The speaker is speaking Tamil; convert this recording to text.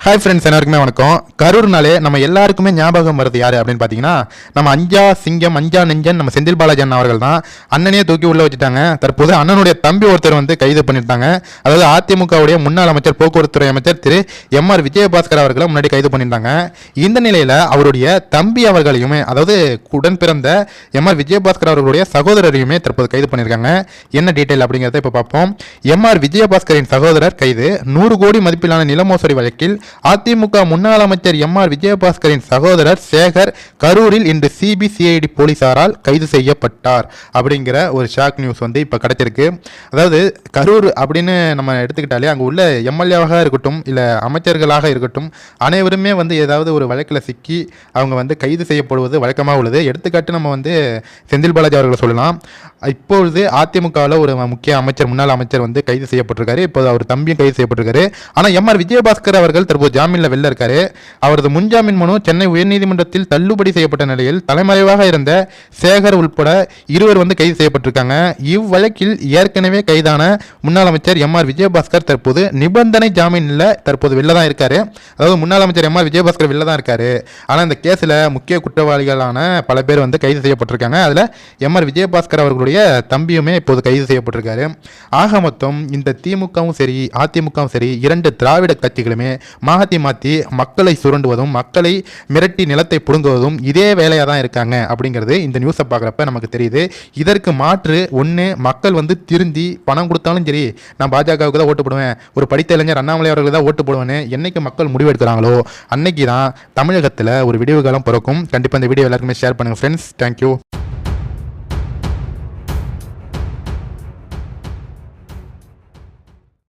ஹாய் ஃப்ரெண்ட்ஸ் எல்லாருக்குமே வணக்கம். கரூர்னாலே நம்ம எல்லாருக்குமே ஞாபகம் வருது யார் அப்படின்னு பார்த்தீங்கன்னா நம்ம அஞ்சா சிங்கம் அஞ்சா நெஞ்சன் நம்ம செந்தில் பாலாஜி அவர்கள் தான் அண்ணனே தூக்கி உள்ளே வச்சுட்டாங்க. தற்போது அண்ணனுடைய தம்பி ஒருத்தர் வந்து கைது பண்ணிட்டாங்க அதாவது அதிமுகவுடைய முன்னாள் அமைச்சர் போக்குவரத்துறை அமைச்சர் திரு எம் ஆர் விஜயபாஸ்கர் அவர்களை முன்னாடி கைது பண்ணியிருந்தாங்க இந்த நிலையில் அவருடைய தம்பி அவர்களையுமே அதாவது உடன் பிறந்த எம் ஆர் விஜயபாஸ்கர் அவர்களுடைய சகோதரரையுமே தற்போது கைது பண்ணியிருக்காங்க என்ன டீட்டெயில் அப்படிங்கிறத இப்போ பார்ப்போம் எம் ஆர் விஜயபாஸ்கரின் சகோதரர் கைது நூறு கோடி மதிப்பிலான நில மோசடி வழக்கில் அதிமுக முன்னாள் அமைச்சர் எம் ஆர் விஜயபாஸ்கரின் சகோதரர் சேகர் கரூரில் இன்று சிபிசிஐடி போலீசாரால் கைது செய்யப்பட்டார். அப்படிங்கிற ஒரு ஷாக் நியூஸ் வந்து இப்போ கிடைச்சிருக்கு. அதாவது கரூர் அப்படின்னு நம்ம எடுத்துக்கிட்டாலே அங்கே உள்ள எம்எல்ஏவாக இருக்கட்டும் இல்லை அமைச்சர்களாக இருக்கட்டும் அனைவருமே வந்து ஏதாவது ஒரு வழக்கில் சிக்கி அவங்க வந்து கைது செய்யப்படுவது வழக்கமாக உள்ளது. எடுத்துக்காட்டு நம்ம வந்து செந்தில் பாலாஜி அவர்களை சொல்லலாம். இப்பொழுது அதிமுகவில் ஒரு முக்கிய அமைச்சர் முன்னாள் அமைச்சர் வந்து கைது செய்யப்பட்டிருக்காரு. இப்போது அவர் தம்பியும் கைது செய்யப்பட்டிருக்காரு. ஆனால் எம் ஆர் விஜயபாஸ்கர் அவர்கள் தற்போது ஜாமீனில் வெளில இருக்காரு. அவரது முன்ஜாமீன் மனு சென்னை உயர்நீதிமன்றத்தில் தள்ளுபடி செய்யப்பட்ட நிலையில் தலைமறைவாக இருந்த சேகர் உள்பட இருவர் வந்து கைது செய்யப்பட்டிருக்காங்க. இவ்வழக்கில் ஏற்கனவே கைதான முன்னாள் அமைச்சர் எம் ஆர் விஜயபாஸ்கர் தற்போது நிபந்தனை ஜாமீனில் தற்போது வெளில தான் இருக்காரு. அதாவது முன்னாள் அமைச்சர் எம் ஆர் விஜயபாஸ்கர் வெளில தான் இருக்காரு. ஆனால் இந்த கேஸில் முக்கிய குற்றவாளிகளான பல பேர் வந்து கைது செய்யப்பட்டிருக்காங்க. அதில் எம் ஆர் விஜயபாஸ்கர் அவர்களுடைய தம்பியுமே இப்போது கைது செய்யப்பட்டிருக்காரு. ஆக மொத்தம் இந்த திமுகவும் சரி அதிமுகவும் சரி இரண்டு திராவிட கட்சிகளுமே மாற்றி மாற்றி மக்களை சுரண்டுவதும் மக்களை மிரட்டி நிலத்தை புடுங்குவதும் இதே வேலையாக தான் இருக்காங்க அப்படிங்கிறது இந்த நியூஸை பார்க்குறப்ப நமக்கு தெரியுது. இதற்கு மாற்று ஒன்று மக்கள் வந்து திருந்தி பணம் கொடுத்தாலும் சரி நான் பாஜகவுக்கு தான் ஓட்டு போடுவேன் ஒரு படித்த இளைஞர் அண்ணாமலை அவர்களுக்கு தான் ஓட்டு போடுவேன்னு என்னைக்கு மக்கள் முடிவெடுக்கிறாங்களோ அன்னைக்கு தான் தமிழகத்தில் ஒரு விடிவு காலம் பிறக்கும். கண்டிப்பாக இந்த வீடியோ எல்லாருக்குமே ஷேர் பண்ணுங்கள் ஃப்ரெண்ட்ஸ் தேங்க்யூ